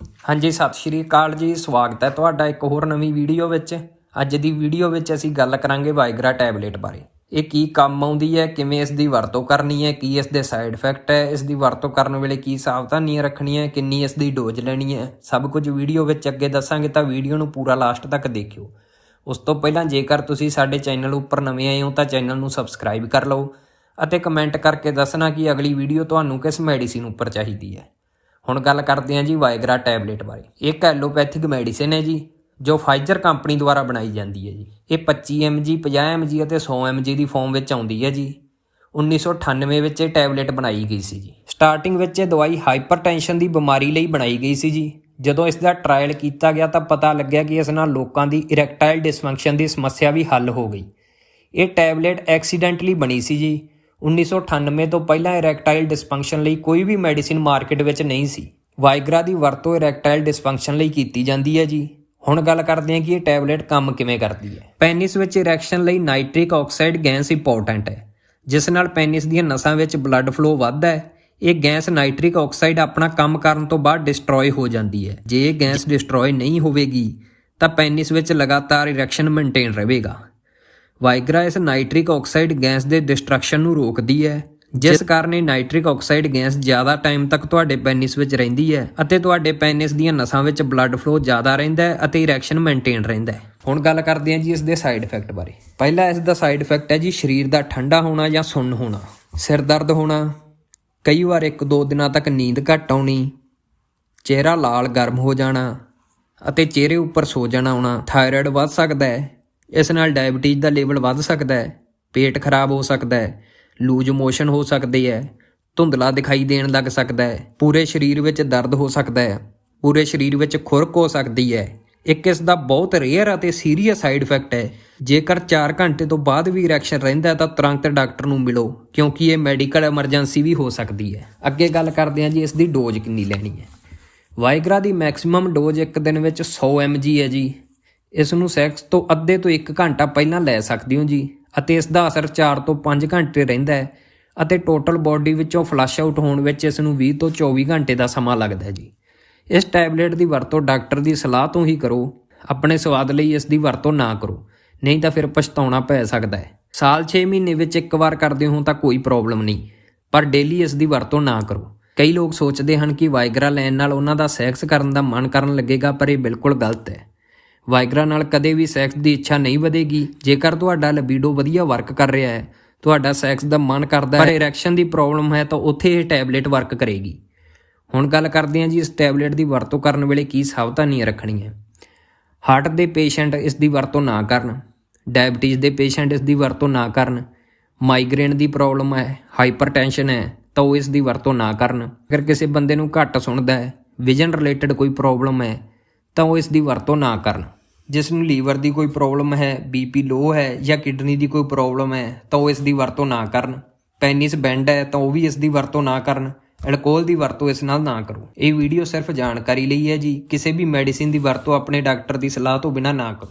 ਹਾਂਜੀ, ਸਤਿ ਸ਼੍ਰੀ ਅਕਾਲ ਜੀ। ਸਵਾਗਤ ਹੈ ਤੁਹਾਡਾ ਇੱਕ ਹੋਰ ਨਵੀਂ ਵੀਡੀਓ ਵਿੱਚ। ਅੱਜ ਦੀ ਵੀਡੀਓ ਵਿੱਚ ਅਸੀਂ ਗੱਲ ਕਰਾਂਗੇ ਵਾਈਗਰਾ ਟੈਬਲੇਟ ਬਾਰੇ। ਇਹ ਕੀ ਕੰਮ ਆਉਂਦੀ ਹੈ, ਕਿਵੇਂ ਇਸ ਦੀ ਵਰਤੋਂ ਕਰਨੀ ਹੈ, ਕੀ ਇਸ ਦੇ ਸਾਈਡ ਇਫੈਕਟ ਹੈ, ਇਸ ਦੀ ਵਰਤੋਂ ਕਰਨ ਵੇਲੇ ਕੀ ਸਾਵਧਾਨੀਆਂ ਰੱਖਣੀਆਂ, ਕਿੰਨੀ ਇਸ ਦੀ ਡੋਜ਼ ਲੈਣੀ ਹੈ। ਸਭ ਕੁਝ ਵੀਡੀਓ ਵਿੱਚ ਅੱਗੇ ਦੱਸਾਂਗੇ ਤਾਂ ਵੀਡੀਓ ਨੂੰ ਪੂਰਾ ਲਾਸਟ ਤੱਕ ਦੇਖਿਓ। ਉਸ ਤੋਂ ਪਹਿਲਾਂ ਜੇਕਰ ਤੁਸੀਂ ਸਾਡੇ ਚੈਨਲ ਉੱਪਰ ਨਵੇਂ ਆਏ ਹੋ ਤਾਂ ਚੈਨਲ ਨੂੰ ਸਬਸਕ੍ਰਾਈਬ ਕਰ ਲਓ ਅਤੇ ਕਮੈਂਟ ਕਰਕੇ ਦੱਸਣਾ ਕਿ ਅਗਲੀ ਵੀਡੀਓ ਤੁਹਾਨੂੰ ਕਿਸ ਮੈਡੀਸਿਨ ਉੱਪਰ ਚਾਹੀਦੀ ਹੈ। ਹੁਣ ਗੱਲ ਕਰਦੇ ਹਾਂ ਜੀ ਵਾਇਗਰਾ ਟੈਬਲੇਟ ਬਾਰੇ। ਇਹ ਇੱਕ ਐਲੋਪੈਥਿਕ ਮੈਡੀਸਿਨ ਹੈ ਜੀ, ਜੋ ਫਾਈਜ਼ਰ ਕੰਪਨੀ ਦੁਆਰਾ ਬਣਾਈ ਜਾਂਦੀ ਹੈ ਜੀ। ਇਹ 25 mg 50 mg ਅਤੇ 100 mg ਦੀ ਫਾਰਮ ਵਿੱਚ ਆਉਂਦੀ ਹੈ ਜੀ। 1998 ਵਿੱਚ ਇਹ ਟੈਬਲੇਟ ਬਣਾਈ ਗਈ ਸੀ ਜੀ। ਸਟਾਰਟਿੰਗ ਵਿੱਚ ਇਹ ਦਵਾਈ ਹਾਈਪਰਟੈਂਸ਼ਨ ਦੀ ਬਿਮਾਰੀ ਲਈ ਬਣਾਈ ਗਈ ਸੀ ਜੀ। ਜਦੋਂ ਇਸ ਦਾ ਟ੍ਰਾਇਲ ਕੀਤਾ ਗਿਆ ਤਾਂ ਪਤਾ ਲੱਗਿਆ ਕਿ ਇਸ ਨਾਲ ਲੋਕਾਂ ਦੀ ਇਰੈਕਟਾਈਲ ਡਿਸਫੰਕਸ਼ਨ ਦੀ ਸਮੱਸਿਆ ਵੀ ਹੱਲ ਹੋ ਗਈ। ਇਹ ਟੈਬਲੇਟ ਐਕਸੀਡੈਂਟਲੀ ਬਣੀ ਸੀ ਜੀ। 1998 ਤੋਂ ਪਹਿਲਾਂ ਇਰੈਕਟਾਈਲ ਡਿਸਫੰਕਸ਼ਨ ਲਈ ਕੋਈ ਵੀ ਮੈਡੀਸਿਨ ਮਾਰਕੀਟ ਵਿੱਚ ਨਹੀਂ ਸੀ। ਵਾਈਗਰਾ ਦੀ ਵਰਤੋਂ ਇਰੈਕਟਾਈਲ ਡਿਸਫੰਕਸ਼ਨ ਲਈ ਕੀਤੀ ਜਾਂਦੀ ਹੈ ਜੀ। ਹੁਣ ਗੱਲ ਕਰਦੇ ਹਾਂ ਕਿ ਇਹ ਟੈਬਲੇਟ ਕੰਮ ਕਿਵੇਂ ਕਰਦੀ ਹੈ। ਪੈਨਿਸ ਵਿੱਚ ਇਰੈਕਸ਼ਨ ਲਈ ਨਾਈਟ੍ਰਿਕ ਆਕਸਾਈਡ ਗੈਸ ਇੰਪੋਰਟੈਂਟ ਹੈ। ਜਿਸ ਨਾਲ ਪੈਨਿਸ ਦੀਆਂ ਨਸਾਂ ਵਿੱਚ ਬਲੱਡ ਫਲੋ ਵੱਧਦਾ ਹੈ। ਇਹ ਗੈਸ ਨਾਈਟ੍ਰਿਕ ਆਕਸਾਈਡ ਆਪਣਾ ਕੰਮ ਕਰਨ ਤੋਂ ਬਾਅਦ ਡਿਸਟਰੋਏ ਹੋ ਜਾਂਦੀ ਹੈ। ਜੇ ਇਹ ਗੈਸ ਡਿਸਟਰੋਏ ਨਹੀਂ ਹੋਵੇਗੀ, ਤਾਂ ਪੈਨਿਸ ਵਿੱਚ ਲਗਾਤਾਰ ਇਰੈਕਸ਼ਨ ਮੇਨਟੇਨ ਰਹੇਗਾ। ਵਾਈਗਰਾ ਇਸ ਨਾਈਟ੍ਰਿਕ ਆਕਸਾਈਡ ਗੈਸ ਦੇ ਡਿਸਟਰਕਸ਼ਨ ਨੂੰ ਰੋਕਦੀ ਹੈ ਜਿਸ ਕਾਰਨ ਇਹ ਨਾਈਟ੍ਰਿਕ ਆਕਸਾਈਡ ਗੈਸ ਜ਼ਿਆਦਾ ਟਾਈਮ ਤੱਕ ਤੁਹਾਡੇ ਪੈਨਿਸ ਵਿੱਚ ਰਹਿੰਦੀ ਹੈ ਅਤੇ ਤੁਹਾਡੇ ਪੈਨਿਸ ਦੀਆਂ ਨਸਾਂ ਵਿੱਚ ਬਲੱਡ ਫਲੋ ਜ਼ਿਆਦਾ ਰਹਿੰਦਾ ਹੈ ਅਤੇ ਇਰੈਕਸ਼ਨ ਮੇਨਟੇਨ ਰਹਿੰਦਾ ਹੈ। ਹੁਣ ਗੱਲ ਕਰਦੇ ਹਾਂ ਜੀ ਇਸ ਦੇ ਸਾਈਡ ਇਫੈਕਟ ਬਾਰੇ। ਪਹਿਲਾ ਇਸ ਦਾ ਸਾਈਡ ਇਫੈਕਟ ਹੈ ਜੀ ਸਰੀਰ ਦਾ ਠੰਡਾ ਹੋਣਾ ਜਾਂ ਸੁੰਨ ਹੋਣਾ ਸਿਰ ਦਰਦ ਹੋਣਾ ਕਈ ਵਾਰ ਇੱਕ ਦੋ ਦਿਨਾਂ ਤੱਕ ਨੀਂਦ ਘੱਟ ਆਉਣੀ ਚਿਹਰਾ ਲਾਲ ਗਰਮ ਹੋ ਜਾਣਾ ਅਤੇ ਚਿਹਰੇ ਉੱਪਰ ਸੋਜਨ ਆਉਣਾ ਥਾਇਰਾਇਡ ਵੱਧ ਸਕਦਾ ਹੈ ਇਸ ਨਾਲ ਡਾਇਬੀਟੀਜ਼ ਦਾ ਲੈਵਲ ਵੱਧ ਸਕਦਾ ਹੈ, ਪੇਟ ਖਰਾਬ ਹੋ ਸਕਦਾ ਹੈ ਲੂਜ ਮੋਸ਼ਨ ਹੋ ਸਕਦੀ ਹੈ, ਧੁੰਦਲਾ ਦਿਖਾਈ ਦੇਣ ਲੱਗ ਸਕਦਾ ਹੈ, ਪੂਰੇ ਸਰੀਰ ਵਿੱਚ ਦਰਦ ਹੋ ਸਕਦਾ ਹੈ, ਪੂਰੇ ਸਰੀਰ ਵਿੱਚ ਖੁਰਕ ਹੋ ਸਕਦੀ ਹੈ। ਇੱਕ ਇਸ ਦਾ ਬਹੁਤ ਰੇਅਰ ਅਤੇ ਸੀਰੀਅਸ ਸਾਈਡ ਇਫੈਕਟ ਹੈ। ਜੇਕਰ 4 ਘੰਟੇ ਤੋਂ ਬਾਅਦ ਵੀ ਇਰੈਕਸ਼ਨ ਰਹਿੰਦਾ ਹੈ ਤਾਂ ਤੁਰੰਤ ਡਾਕਟਰ ਨੂੰ ਮਿਲੋ, ਕਿਉਂਕਿ ਇਹ ਮੈਡੀਕਲ ਐਮਰਜੈਂਸੀ ਵੀ ਹੋ ਸਕਦੀ ਹੈ। ਅੱਗੇ ਗੱਲ ਕਰਦੇ ਹਾਂ ਜੀ, ਇਸ ਦੀ ਡੋਜ਼ ਕਿੰਨੀ ਲੈਣੀ ਹੈ। ਵਾਈਗਰਾ ਦੀ ਮੈਕਸਿਮਮ ਡੋਜ਼ ਇੱਕ ਦਿਨ ਵਿੱਚ 100 mg ਹੈ ਜੀ। ਇਸ ਨੂੰ ਸੈਕਸ ਤੋਂ ਅੱਧੇ ਤੋਂ 1 ਘੰਟਾ ਪਹਿਲਾਂ ਲੈ ਸਕਦੇ ਹੋ ਜੀ, ਅਤੇ ਇਸ ਦਾ ਅਸਰ 4 ਤੋਂ 5 ਘੰਟੇ ਰਹਿੰਦਾ ਹੈ, ਅਤੇ ਟੋਟਲ ਬਾਡੀ ਵਿੱਚੋਂ ਫਲਸ਼ ਆਊਟ ਹੋਣ ਵਿੱਚ ਇਸ ਨੂੰ 20 ਤੋਂ 24 ਘੰਟੇ ਦਾ ਸਮਾਂ ਲੱਗਦਾ ਹੈ ਜੀ। ਇਸ ਟੈਬਲੇਟ ਦੀ ਵਰਤੋਂ ਡਾਕਟਰ ਦੀ ਸਲਾਹ ਤੋਂ ਹੀ ਕਰੋ, ਆਪਣੇ ਸਵਾਦ ਲਈ ਇਸ ਦੀ ਵਰਤੋਂ ਨਾ ਕਰੋ, ਨਹੀਂ ਤਾਂ ਫਿਰ ਪਛਤਾਉਣਾ ਪੈ ਸਕਦਾ ਹੈ। ਸਾਲ 6 ਮਹੀਨੇ ਵਿੱਚ ਇੱਕ ਵਾਰ ਕਰਦੇ ਹੋ ਤਾਂ ਕੋਈ ਪ੍ਰੋਬਲਮ ਨਹੀਂ, ਪਰ ਡੇਲੀ ਇਸ ਦੀ ਵਰਤੋਂ ਨਾ ਕਰੋ। ਕਈ ਲੋਕ ਸੋਚਦੇ ਹਨ ਕਿ ਵਾਈਗਰਾ ਲੈਣ ਨਾਲ ਉਹਨਾਂ ਦਾ ਸੈਕਸ ਕਰਨ ਦਾ ਮਨ ਕਰਨ ਲੱਗੇਗਾ, ਪਰ ਇਹ ਬਿਲਕੁਲ ਗਲਤ ਹੈ। ਵਾਈਗਰਾ ਨਾਲ ਕਦੇ ਵੀ ਸੈਕਸ ਦੀ ਇੱਛਾ ਨਹੀਂ ਵਧੇਗੀ। ਜੇਕਰ ਤੁਹਾਡਾ ਲਿਬਿਡੋ ਵਧੀਆ ਵਰਕ ਕਰ ਰਿਹਾ ਹੈ, ਤੁਹਾਡਾ ਸੈਕਸ ਦਾ ਮਨ ਕਰਦਾ ਹੈ, ਪਰ ਇਰੈਕਸ਼ਨ ਦੀ ਪ੍ਰੋਬਲਮ ਹੈ ਤਾਂ ਉੱਥੇ ਇਹ ਟੈਬਲੇਟ ਵਰਕ ਕਰੇਗੀ। ਹੁਣ ਗੱਲ ਕਰਦੇ ਹਾਂ ਜੀ ਇਸ ਟੈਬਲੇਟ ਦੀ ਵਰਤੋਂ ਕਰਨ ਵੇਲੇ ਕੀ ਸਾਵਧਾਨੀਆਂ ਰੱਖਣੀਆਂ। ਹਾਰਟ ਦੇ ਪੇਸ਼ੈਂਟ ਇਸ ਦੀ ਵਰਤੋਂ ਨਾ ਕਰਨ ਡਾਇਬੀਟੀਜ਼ ਦੇ ਪੇਸ਼ੈਂਟ ਇਸ ਦੀ ਵਰਤੋਂ ਨਾ ਕਰਨ ਮਾਈਗ੍ਰੇਨ ਦੀ ਪ੍ਰੋਬਲਮ ਹੈ ਹਾਈਪਰਟੈਂਸ਼ਨ ਹੈ ਤਾਂ ਉਹ ਇਸ ਦੀ ਵਰਤੋਂ ਨਾ ਕਰਨ। ਅਗਰ ਕਿਸੇ ਬੰਦੇ ਨੂੰ ਘੱਟ ਸੁਣਦਾ ਹੈ ਵਿਜ਼ਨ ਰਿਲੇਟਡ ਕੋਈ ਪ੍ਰੋਬਲਮ ਹੈ ਤਾਂ ਉਹ ਇਸ ਦੀ ਵਰਤੋਂ ਨਾ ਕਰਨ। ਜਿਸ ਨੂੰ ਲੀਵਰ ਦੀ ਕੋਈ ਪ੍ਰੋਬਲਮ ਹੈ ਬੀਪੀ ਲੋ ਹੈ ਜਾਂ ਕਿਡਨੀ ਦੀ ਕੋਈ ਪ੍ਰੋਬਲਮ ਹੈ, ਤਾਂ ਉਹ ਇਸ ਦੀ ਵਰਤੋਂ ਨਾ ਕਰਨ। ਪੈਨਿਸ ਬੈਂਡ ਹੈ, ਤਾਂ ਉਹ ਵੀ ਇਸ ਦੀ ਵਰਤੋਂ ਨਾ ਕਰਨ। ਅਲਕੋਹਲ ਦੀ ਵਰਤੋਂ ਇਸ ਨਾਲ ਨਾ ਕਰੋ। ਇਹ ਵੀਡੀਓ ਸਿਰਫ ਜਾਣਕਾਰੀ ਲਈ ਹੈ ਜੀ। ਕਿਸੇ ਵੀ ਮੈਡੀਸਿਨ ਦੀ ਵਰਤੋਂ ਆਪਣੇ ਡਾਕਟਰ ਦੀ ਸਲਾਹ ਤੋਂ ਬਿਨਾਂ ਨਾ ਕਰੋ।